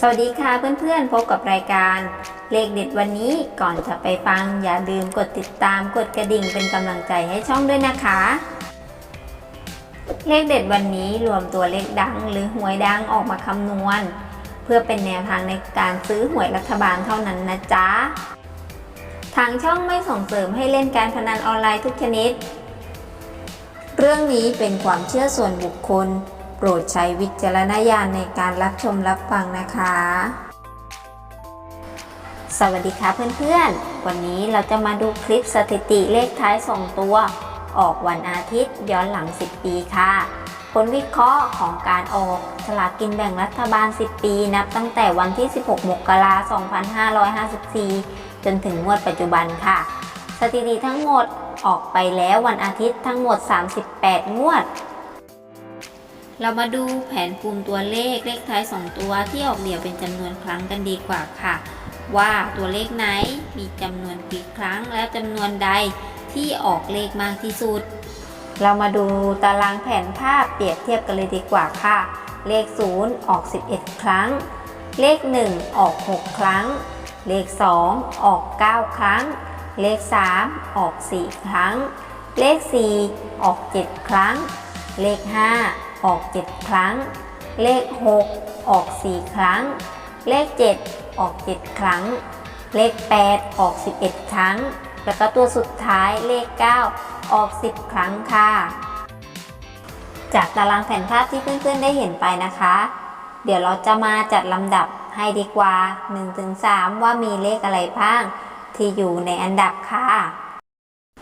สวัสดีค่ะเพื่อนๆ พบกับรายการเลขเด็ดวันนี้ก่อนจะไปฟังอย่าลืมกดติดตามกดกระดิ่งเป็นกำลังใจให้ช่องด้วยนะคะ เลขเด็ดวันนี้รวมตัวเลขดังหรือหวยดังออกมาคำนวณ เพื่อเป็นแนวทางในการซื้อหวยรัฐบาลเท่านั้นนะจ๊ะ ทางช่องไม่ส่งเสริมให้เล่นการพนันออนไลน์ทุกชนิด เรื่องนี้เป็นความเชื่อส่วนบุคคล โปรดใช้วิจารณญาณในการรับชมรับฟังนะคะ สวัสดีค่ะเพื่อนๆ วันนี้เราจะมาดูคลิปสถิติเลขท้าย 2 ตัว ออกวันอาทิตย์ย้อนหลัง 10 ปีค่ะผลวิเคราะห์ของการออกสลากกินแบ่งรัฐบาล 10 ปี นับตั้งแต่วันที่ 16 มกราคม 2554 จนถึงงวดปัจจุบันค่ะ สถิติทั้งหมดออกไปแล้ววันอาทิตย์ทั้งหมด 38 งวด เรามาดูแผนภูมิตัวเลขเลขท้าย 2 ตัวที่ออกเดี่ยวเป็นจำนวนครั้งกันดีกว่าค่ะ ว่าตัวเลขไหนมีจำนวนกี่ครั้งและจำนวนใดที่ออกเลขมากที่สุด เรามาดูตารางแผนภาพเปรียบเทียบกันเลยดีกว่าค่ะ เลข 0 ออก 11 ครั้ง เลข 1 ออก 6 ครั้ง เลข 2 ออก 9 ครั้ง เลข 3 ออก 4 ครั้ง เลข 4 ออก 7 ครั้ง เลข 5 ออก 7 ครั้ง เลข 6 ออก 4 ครั้ง เลข 7 ออก 7 ครั้ง เลข 8 ออก 11 ครั้ง แล้วก็ตัวสุดท้ายเลข 9 ออก 10 ครั้งค่ะ จากตารางแผนภาพที่เพื่อนๆได้เห็นไปนะคะ เดี๋ยวเราจะมาจัดลำดับให้ดีกว่า 1-3 ว่ามีเลขอะไรบ้างที่อยู่ในอันดับค่ะ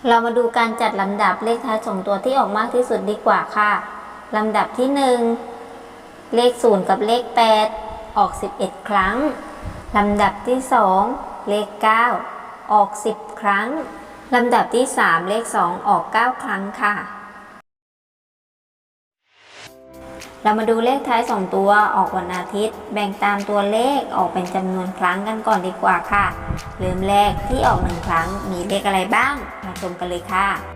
เรามาดูการจัดลำดับเลขท้ายสองตัวที่ออกมากที่สุดดีกว่าค่ะ ลำดับที่ 1 เลข 0 กับเลข 8 ออก 11 ครั้ง ลำดับที่ 2 เลข 9 ออก 10 ครั้ง ลำดับที่ 3 เลข 2 ออก 9 ครั้งค่ะ เรามาดูเลขท้าย 2 ตัวออกวันอาทิตย์ แบ่งตามตัวเลขออกเป็นจำนวนครั้งกันก่อนดีกว่าค่ะ เริ่มแรกที่ออกหนึ่งครั้งมีเลขอะไรบ้าง มาชมกันเลยค่ะ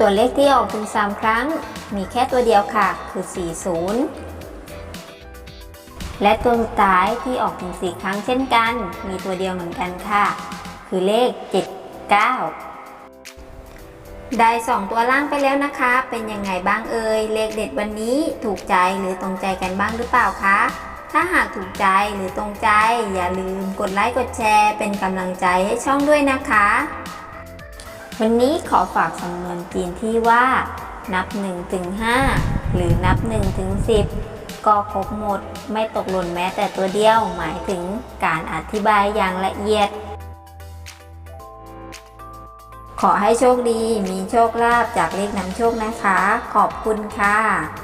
ตัวเลขที่ออกถึง 3 ครั้ง มีแค่ตัวเดียวค่ะ คือ 40 และตัวสุดท้ายที่ออกถึง 4 ครั้งเช่นกัน มีตัวเดียวเหมือนกันค่ะ คือเลข 79 ได้ 2 ตัวล่างไปแล้วนะคะ เป็นยังไงบ้างเอ่ย เลขเด็ดวันนี้ถูกใจหรือตรงใจกันบ้างหรือเปล่าคะถ้าหากถูกใจหรือตรงใจ อย่าลืมกดไลค์กดแชร์เป็นกำลังใจให้ช่องด้วยนะคะ วันนี้ขอฝากสำนวนจีนที่ว่า นับ1ถึง5หรือนับ1ถึง10 ก็ครบหมดไม่ตกหล่นแม้แต่ตัวเดียวหมายถึงการอธิบายอย่างละเอียด ขอให้โชคดีมีโชคลาภจากเลขนำโชคนะคะ ขอบคุณค่ะ